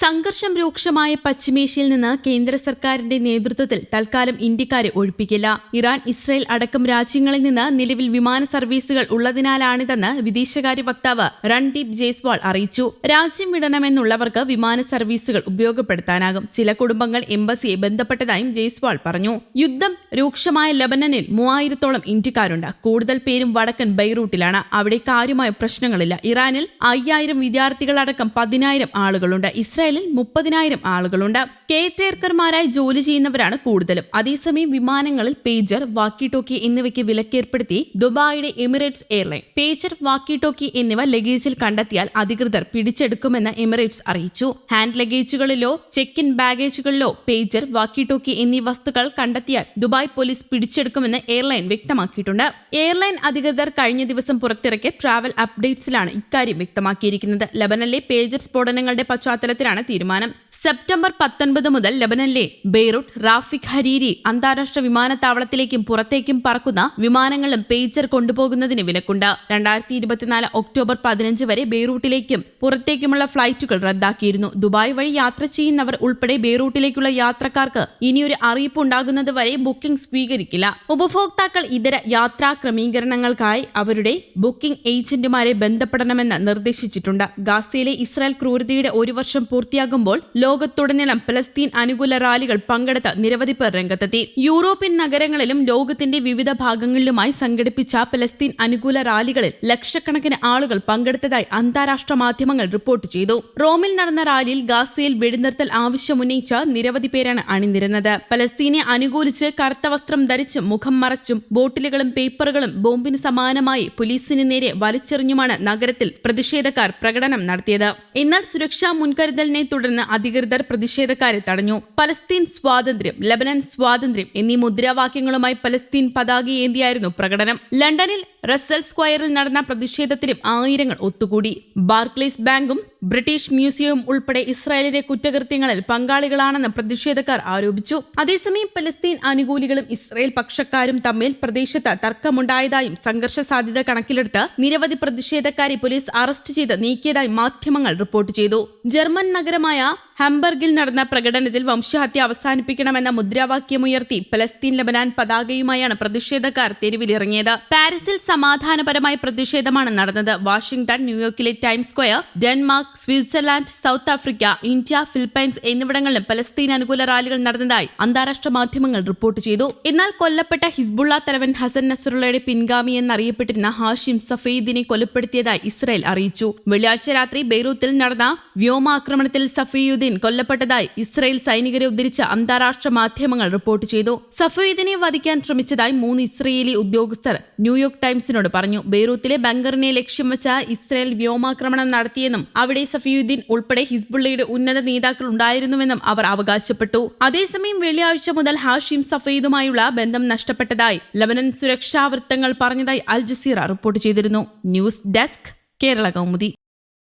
സംഘർഷം രൂക്ഷമായ പശ്ചിമേഷ്യയിൽ നിന്ന് കേന്ദ്ര സർക്കാരിന്റെ നേതൃത്വത്തിൽ തൽക്കാലം ഇന്ത്യക്കാരെ ഒഴിപ്പിക്കില്ല. ഇറാൻ ഇസ്രായേൽ അടക്കം രാജ്യങ്ങളിൽ നിന്ന് നിലവിൽ വിമാന സർവീസുകൾ ഉള്ളതിനാലാണിതെന്ന് വിദേശകാര്യ വക്താവ് രൺദീപ് ജയ്സ്വാൾ അറിയിച്ചു. രാജ്യം വിടണമെന്നുള്ളവർക്ക് വിമാന സർവീസുകൾ ഉപയോഗപ്പെടുത്താനാകും. ചില കുടുംബങ്ങൾ എംബസിയെ ബന്ധപ്പെട്ടതായും ജയ്സ്വാൾ പറഞ്ഞു. യുദ്ധം രൂക്ഷമായ ലബനനിൽ മൂവായിരത്തോളം ഇന്ത്യക്കാരുണ്ട്. കൂടുതൽ പേരും വടക്കൻ ബൈറൂട്ടിലാണ് അവിടെ കാര്യമായ പ്രശ്നങ്ങളില്ല. ഇറാനിൽ അയ്യായിരം വിദ്യാർത്ഥികളടക്കം പതിനായിരം ആളുകളുണ്ട്. ഇസ്രായേലിൽ മുപ്പതിനായിരം ആളുകളുണ്ട്. കെയർടേക്കർമാരായി ജോലി ചെയ്യുന്നവരാണ് കൂടുതലും. അതേസമയം വിമാനങ്ങളിൽ പേജർ വാക്കി ടോക്കി എന്നിവയ്ക്ക് വിലക്കേർപ്പെടുത്തി ദുബായിയുടെ Emirates airline. Pager walkie talkie എന്നിവ ലഗേജിൽ കണ്ടെത്തിയാൽ അധികൃതർ പിടിച്ചെടുക്കുമെന്ന് എമിറേറ്റ്സ് അറിയിച്ചു. ഹാൻഡ് ലഗേജുകളിലോ ചെക്ക് ഇൻ ബാഗേജുകളിലോ പേജർ വാക്കി ടോക്കി എന്നീ വസ്തുക്കൾ കണ്ടെത്തിയാൽ ദുബായ് പോലീസ് പിടിച്ചെടുക്കുമെന്ന് എയർലൈൻ വ്യക്തമാക്കിയിട്ടുണ്ട്. എയർലൈൻ അധികൃതർ കഴിഞ്ഞ ദിവസം പുറത്തിറക്കിയ ട്രാവൽ അപ്ഡേറ്റ്സിലാണ് ഇക്കാര്യം വ്യക്തമാക്കിയിരിക്കുന്നത്. ലബനനിലെ പേജർ സ്ഫോടനങ്ങളുടെ പശ്ചാത്തലത്തിലാണ് തീരുമാനം. സെപ്റ്റംബർ പത്തൊൻപത് മുതൽ ലബനനിലെ ബെയ്റൂട്ട് റാഫിക് ഹരീരി അന്താരാഷ്ട്ര വിമാനത്താവളത്തിലേക്കും പുറത്തേക്കും പറക്കുന്ന വിമാനങ്ങളും പേജർ കൊണ്ടുപോകുന്നതിന് വിലക്കുണ്ട്. രണ്ടായിരത്തി ഇരുപത്തിനാല് ഒക്ടോബർ പതിനഞ്ച് വരെ ബെയ്റൂട്ടിലേക്കും പുറത്തേക്കുമുള്ള ഫ്ലൈറ്റുകൾ റദ്ദാക്കിയിരുന്നു. ദുബായ് വഴി യാത്ര ചെയ്യുന്നവർ ഉൾപ്പെടെ ബെയ്റൂട്ടിലേക്കുള്ള യാത്രക്കാർക്ക് ഇനിയൊരു അറിയിപ്പ് ഉണ്ടാകുന്നത് വരെ ബുക്കിംഗ് സ്വീകരിക്കില്ല. ഉപഭോക്താക്കൾ ഇതര യാത്രാ ക്രമീകരണങ്ങൾക്കായി അവരുടെ ബുക്കിംഗ് ഏജന്റുമാരെ ബന്ധപ്പെടണമെന്ന് നിർദ്ദേശിച്ചിട്ടുണ്ട്. ഗാസയിലെ ഇസ്രായേൽ ക്രൂരതയുടെ ഒരു വർഷം പൂർത്തിയാകുമ്പോൾ ലോകത്തുടനീളം പലസ്തീൻ അനുകൂല റാലികൾ പങ്കെടുത്ത നിരവധി പേർ രംഗത്തെത്തി. യൂറോപ്യൻ നഗരങ്ങളിലും ലോകത്തിന്റെ വിവിധ ഭാഗങ്ങളിലുമായി സംഘടിപ്പിച്ച പലസ്തീൻ അനുകൂല റാലികളിൽ ലക്ഷക്കണക്കിന് ആളുകൾ പങ്കെടുത്തതായി അന്താരാഷ്ട്ര മാധ്യമങ്ങൾ റിപ്പോർട്ട് ചെയ്തു. റോമിൽ നടന്ന റാലിയിൽ ഗാസയിൽ വെടിനിർത്തൽ ആവശ്യമുന്നയിച്ച നിരവധി പേരാണ് അണിനിരുന്നത്. പലസ്തീനെ അനുകൂലിച്ച് കറുത്ത വസ്ത്രം ധരിച്ചും മുഖം മറച്ചും ബോട്ടിലുകളും പേപ്പറുകളും ബോംബിന് സമാനമായി പോലീസിന് നേരെ വലിച്ചെറിഞ്ഞുമാണ് നഗരത്തിൽ പ്രതിഷേധക്കാർ പ്രകടനം നടത്തിയത്. എന്നാൽ സുരക്ഷാ മുൻകരുതലിനെ തുടർന്ന് അധികൃതർ പ്രതിഷേധക്കാരെ തടഞ്ഞു. പലസ്തീൻ സ്വാതന്ത്ര്യം ലബനൻ സ്വാതന്ത്ര്യം എന്നീ മുദ്രാവാക്യങ്ങളുമായി പലസ്തീൻ പതാകയേന്തിയായിരുന്നു പ്രകടനം. ലണ്ടനിൽ റസൽ സ്ക്വയറിൽ നടന്ന പ്രതിഷേധത്തിലും ആയിരങ്ങൾ ഒത്തുകൂടി. ബാർക്ലേസ് ബാങ്കും ബ്രിട്ടീഷ് മ്യൂസിയവും ഉൾപ്പെടെ ഇസ്രായേലിലെ കുറ്റകൃത്യങ്ങളിൽ പങ്കാളികളാണെന്ന് പ്രതിഷേധക്കാർ ആരോപിച്ചു. അതേസമയം പലസ്തീൻ അനുകൂലികളും ഇസ്രായേൽ പക്ഷക്കാരും തമ്മിൽ പ്രദേശത്ത് തർക്കമുണ്ടായതായും സംഘർഷ സാധ്യത കണക്കിലെടുത്ത് നിരവധി പ്രതിഷേധക്കാരെ പോലീസ് അറസ്റ്റ് ചെയ്ത് നീക്കിയതായി മാധ്യമങ്ങൾ റിപ്പോർട്ട് ചെയ്തു. ജർമ്മൻ നഗരമായ ഹംബർഗിൽ നടന്ന പ്രകടനത്തിൽ വംശഹത്യ അവസാനിപ്പിക്കണമെന്ന മുദ്രാവാക്യമുയർത്തി പലസ്തീൻ ലബനാൻ പതാകയുമായാണ് പ്രതിഷേധക്കാർ തെരുവിലിറങ്ങിയത്. പാരീസിൽ സമാധാനപരമായ പ്രതിഷേധമാണ് നടന്നത്. വാഷിംഗ്ടൺ ന്യൂയോർക്കിലെ Time Square Denmark Switzerland South Africa India Philippines എന്നിവിടങ്ങളിലും പലസ്തീൻ അനുകൂല റാലികൾ നടന്നതായി അന്താരാഷ്ട്ര മാധ്യമങ്ങൾ റിപ്പോർട്ട് ചെയ്തു. എന്നാൽ കൊല്ലപ്പെട്ട ഹിസ്ബുള്ള തലവൻ ഹസൻ നസറുള്ളയുടെ പിൻഗാമി എന്നറിയപ്പെട്ടിരുന്ന ഹാഷിം സഫീദിനെ കൊലപ്പെടുത്തിയതായി ഇസ്രായേൽ അറിയിച്ചു. വെള്ളിയാഴ്ച രാത്രി ബെയ്റൂത്തിൽ നടന്ന വ്യോമാക്രമണത്തിൽ സഫീയുദ്ദീൻ കൊല്ലപ്പെട്ടതായി ഇസ്രായേൽ സൈനികരെ ഉദ്ധരിച്ച അന്താരാഷ്ട്ര മാധ്യമങ്ങൾ റിപ്പോർട്ട് ചെയ്തു. സഫീദിനെ വധിക്കാൻ ശ്രമിച്ചതായി മൂന്ന് ഇസ്രയേലി ഉദ്യോഗസ്ഥർ ന്യൂയോർക്ക് ടൈംസിനോട് പറഞ്ഞു ബെയ്റൂത്തിലെ ബങ്കറിനെ ലക്ഷ്യം വെച്ച ഇസ്രായേൽ വ്യോമാക്രമണം നടത്തിയെന്നും അവിടെ സഫിയുദ്ദീൻ ഉൾപ്പെടെ ഹിസ്ബുള്ളയുടെ ഉന്നത നേതാക്കൾ ഉണ്ടായിരുന്നുവെന്നും അവർ അവകാശപ്പെട്ടു. അതേസമയം വെള്ളിയാഴ്ച മുതൽ ഹാഷിം സഫീദുമായുള്ള ബന്ധം നഷ്ടപ്പെട്ടതായി ലബനൻ സുരക്ഷാ വൃത്തങ്ങൾ പറഞ്ഞതായി അൽ ജസീറ റിപ്പോർട്ട് ചെയ്തിരുന്നു. News desk Kerala Kaumudi.